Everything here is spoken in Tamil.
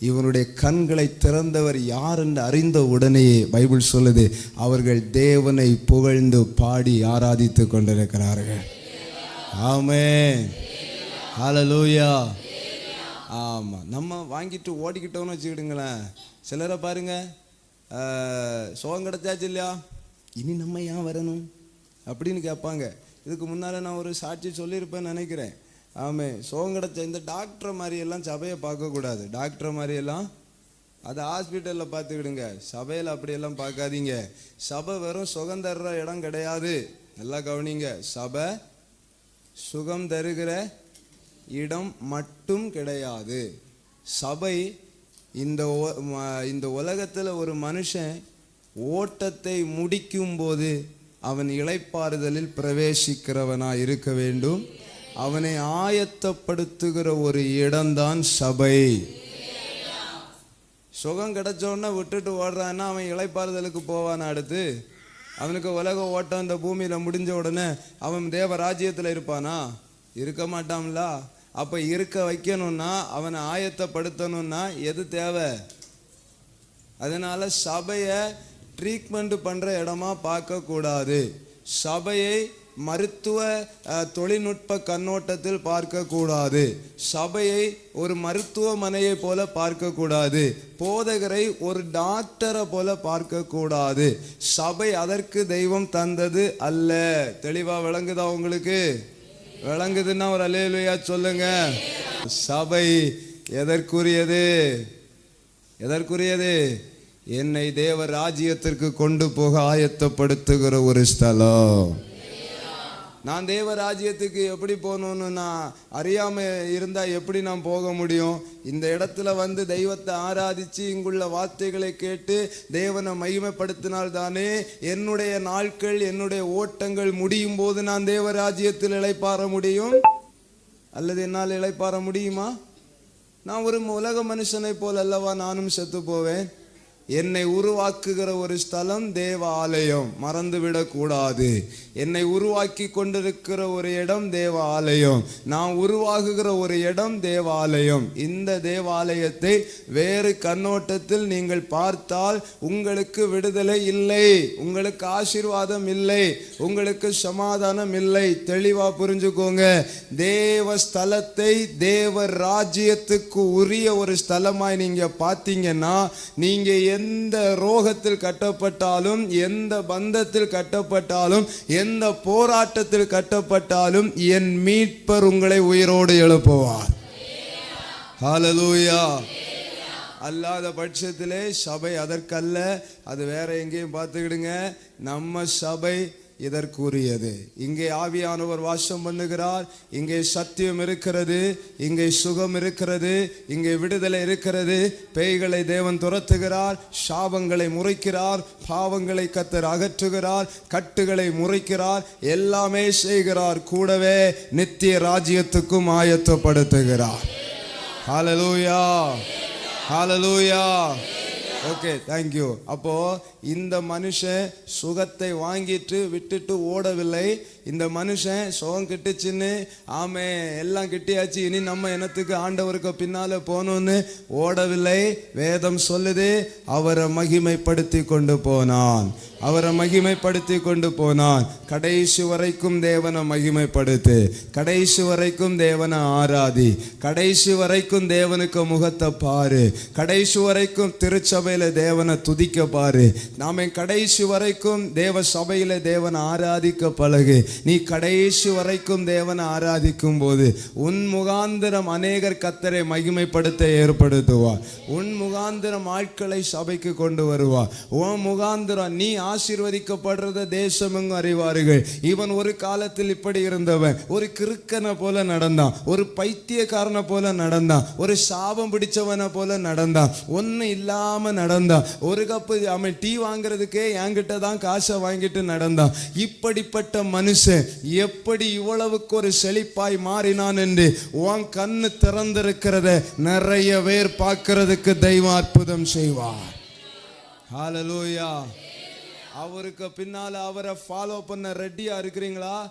இவனுடைய கண்களை திறந்தவர் யார் என்று அறிந்த உடனேயே பைபிள் சொல்லுது அவர்கள் தேவனை புகழ்ந்து பாடி ஆராதித்து கொண்டிருக்கிறார்கள். ஆமே ஹலலூயா ஆமாம் நம்ம வாங்கிட்டு ஓடிக்கிட்டோம்னு வச்சுக்கிடுங்களேன். சிலரை பாருங்க சோகம் கிடச்சாச்சு இல்லையா? இனி நம்ம ஏன் வரணும்? அப்படின்னு கேட்பாங்க. இதுக்கு முன்னால் நான் ஒரு சாட்சி சொல்லியிருப்பேன்னு நினைக்கிறேன். ஆமே. சுகம் இந்த டாக்டர் மாதிரியெல்லாம் சபையை பார்க்கக்கூடாது. டாக்டரை மாதிரியெல்லாம் அதை ஹாஸ்பிட்டலில் பார்த்துக்கிடுங்க. சபையில் அப்படியெல்லாம் பார்க்காதீங்க. சபை வெறும் சுகம் தர்ற இடம் கிடையாது. நல்லா கவனிங்க. சபை சுகம் தருகிற இடம் மட்டும் கிடையாது. சபை இந்த இந்த உலகத்தில் ஒரு மனுஷன் ஓட்டத்தை முடிக்கும் போது அவன் இளைப்பாறுதலில் பிரவேசிக்கிறவனாக இருக்க வேண்டும். அவனை ஆயத்தப்படுத்துகிற ஒரு இடம்தான் சபை. சுகம் கிடைச்சோடனே விட்டுட்டு ஓடுறான்னா அவன் இளைப்பாறுதலுக்கு போவானா அடுத்து? அவனுக்கு உலக ஓட்டம் இந்த பூமியில் முடிஞ்ச உடனே அவன் தேவ ராஜ்யத்தில் இருப்பானா? இருக்க மாட்டான்ல. அப்போ இருக்க வைக்கணும்னா அவனை ஆயத்தப்படுத்தணும்னா எது தேவை? அதனால் சபையை ட்ரீட்மெண்ட் பண்ணுற இடமா பார்க்கக்கூடாது. சபையை மருத்துவ தொழில்நுட்ப கண்ணோட்டத்தில் பார்க்கக்கூடாது. சபையை ஒரு மருத்துவமனையை போல பார்க்கக்கூடாது. போதகரை ஒரு டாக்டரை போல பார்க்கக்கூடாது. சபை அதற்கு தெய்வம் தந்தது அல்ல. தெளிவாக விளங்குதா உங்களுக்கு? விளங்குதுன்னா ஒரு அலேலுயா சொல்லுங்க. சபை எதற்குரியது? எதற்குரியது? என்னை தேவ ராஜ்யத்திற்கு கொண்டு போக ஆயத்தப்படுத்துகிற ஒரு ஸ்தலம். நான் தேவ ராஜ்யத்துக்கு எப்படி போகணும்னு நான் அறியாமல் இருந்தால் எப்படி நான் போக முடியும்? இந்த இடத்துல வந்து தெய்வத்தை ஆராதிச்சு இங்குள்ள வார்த்தைகளை கேட்டு தேவனை மகிமைப்படுத்தினால் தானே என்னுடைய நாட்கள் என்னுடைய ஓட்டங்கள் முடியும் போது நான் தேவ ராஜ்யத்தில் இளைப்பாற முடியும்? அல்லது என்னால் இளைப்பாற முடியுமா? நான் ஒரு உலக மனுஷனை போல் அல்லவா நானும் செத்து போவேன்? என்னை உருவாக்குகிற ஒரு ஸ்தலம் தேவாலயம். மறந்துவிடக்கூடாது. மறந்து விடக்கூடாது என்னை உருவாக்கி கொண்டிருக்கிற ஒரு இடம் தேவ ஆலயம் நான் உருவாகுகிற ஒரு இடம் தேவாலயம். இந்த தேவாலயத்தை வேறு கண்ணோட்டத்தில் நீங்கள் பார்த்தால் உங்களுக்கு விடுதலை இல்லை. உங்களுக்கு ஆசீர்வாதம் இல்லை. உங்களுக்கு சமாதானம் இல்லை. தெளிவா புரிஞ்சுக்கோங்க. தேவ ஸ்தலத்தை தேவ ராஜ்யத்துக்கு உரிய ஒரு ஸ்தலமாய் நீங்க பார்த்தீங்கன்னா நீங்க எந்த ரோகத்தில் கட்டப்பட்டாலும் எந்த பந்தத்தில் கட்டப்பட்டாலும் எந்த போராட்டத்தில் கட்டப்பட்டாலும் என் மீட்பர் உங்களை உயிரோடு எழுப்புவார். ஹலலூயா அல்லாத பட்சத்திலே சபை அதற்கல்ல. அது வேற எங்கேயும் பார்த்துக்கிடுங்க. நம்ம சபை இதற்குரியது இங்கே ஆவியானவர் வாசம் பண்ணுகிறார். இங்கே சத்தியம் இருக்கிறது. இங்கே சுகம் இருக்கிறது. இங்கே விடுதலை இருக்கிறது. பேய்களை தேவன் துரத்துகிறார். சாபங்களை முறைக்கிறார். பாவங்களை கத்தர் அகற்றுகிறார். கட்டுகளை முறைக்கிறார். எல்லாமே செய்கிறார். கூடவே நித்திய ராஜ்யத்துக்கும் ஆயத்தப்படுத்துகிறார். ஹalleluya ஹalleluya ஓகே தேங்க்யூ அப்போ இந்த மனுஷன் சுகத்தை வாங்கிட்டு விட்டுட்டு ஓடவில்லை. இந்த மனுஷன் சுகம் கிட்டுச்சுன்னு ஆமே எல்லாம் கிட்டியாச்சு. இனி நம்ம இனத்துக்கு ஆண்டவருக்கு பின்னால போகணும்னு ஓடவில்லை. வேதம் சொல்லுது அவரை மகிமைப்படுத்தி கொண்டு போனான். அவரை மகிமைப்படுத்தி கொண்டு போனான். கடைசி வரைக்கும் தேவனை மகிமைப்படுத்து. கடைசி வரைக்கும் தேவனை ஆராதி. கடைசி வரைக்கும் தேவனுக்கு முகத்தை பாரு. கடைசி வரைக்கும் திருச்சபையில தேவனை துதிக்க பாரு. நாம கடைசி வரைக்கும் தேவ சபையில தேவனை ஆராதிக்க பழகு. நீ கடைசி வரைக்கும் தேவனை ஆராதிக்கும் போது உன் முகாந்திரம் அநேகர் கத்தரை மகிமைப்படுத்த ஏற்படுத்துவார் உன் முகாந்திரம் ஆட்களை சபைக்கு கொண்டு வருவார் உன் முகாந்திரம் நீ ஆசீர்வதிக்கப்படுறத தேசமெங்கும் அறிவார்கள். இவன் ஒரு காலத்தில் இப்படி இருந்தவன். ஒரு கிறுக்கனை போல நடந்தான். ஒரு பைத்தியக்காரனை போல நடந்தான். ஒரு சாபம் பிடிச்சவனை போல நடந்தான். ஒன்றும் இல்லாம நடந்தான். ஒரு கப்பு அவன் டீ வாங்குறதுக்கே என்கிட்ட தான் காசை வாங்கிட்டு நடந்தான். இப்படிப்பட்ட மனுஷன் எப்படி இவ்வளவுக்கு ஒரு செழிப்பாய் மாறினான் என்று உன் கண்ணு திறந்திருக்கிறத நிறைய பேர் பார்க்கறதுக்கு தெய்வம் அற்புதம் செய்வார். ஹalleluya அவருக்கு பின்னால அவரை ஃபாலோ பண்ண ரெடியா இருக்கிறீங்களா?